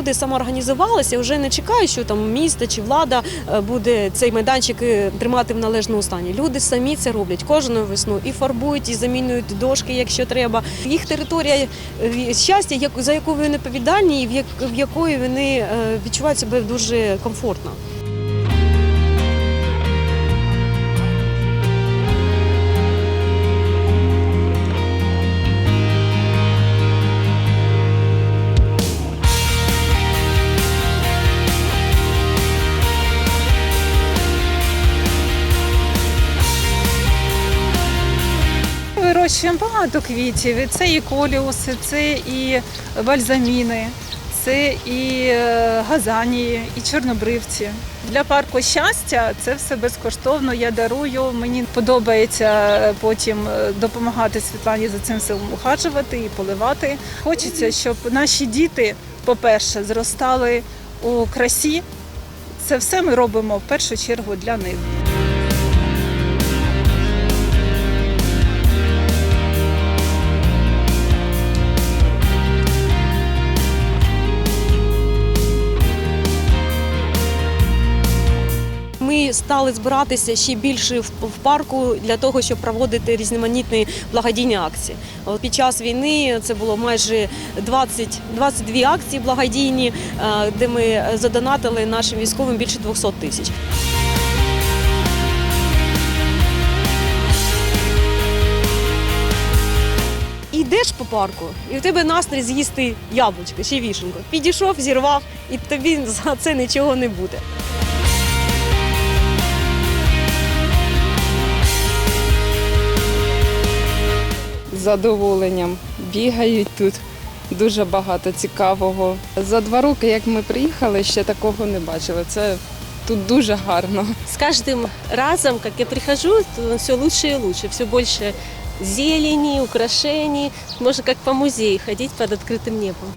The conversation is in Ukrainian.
люди самоорганізувалися, вже не чекають, що там місто чи влада е, буде цей майданчик е, тримати в належному стані. Люди самі це роблять кожну весну і фарбують, і замінюють дошки, якщо треба. Їх територія е, щастя, за яку вони відповідальні, і в якої вони відчувають себе дуже комфортно. Вирощуємо багато квітів. Це і коліуси, це і бальзаміни, це і е, газанії, і чорнобривці. Для парку щастя це все безкоштовно. Я дарую. Мені подобається е, потім е, допомагати Світлані за цим всім ухажувати і поливати. Хочеться, щоб наші діти, по-перше, зростали у красі. Це все ми робимо в першу чергу для них. Стали збиратися ще більше в в парку для того, щоб проводити різноманітні благодійні акції. Під час війни це було майже 20, 22 акції благодійні, е, де ми задонатили нашим військовим більше 200 тисяч. Йдеш по парку, і в тебе настрій з'їсти яблучко чи вішенку. Підійшов, зірвав, і тобі за це нічого не буде. задоволенням бігають тут. Дуже багато цікавого. За два роки, як ми приїхали, ще такого не бачили. Це тут дуже гарно. С каждым разом, как я прихожу, все лучше и лучше, все больше зелени, украшений. Можно как по музею ходить под открытым небом.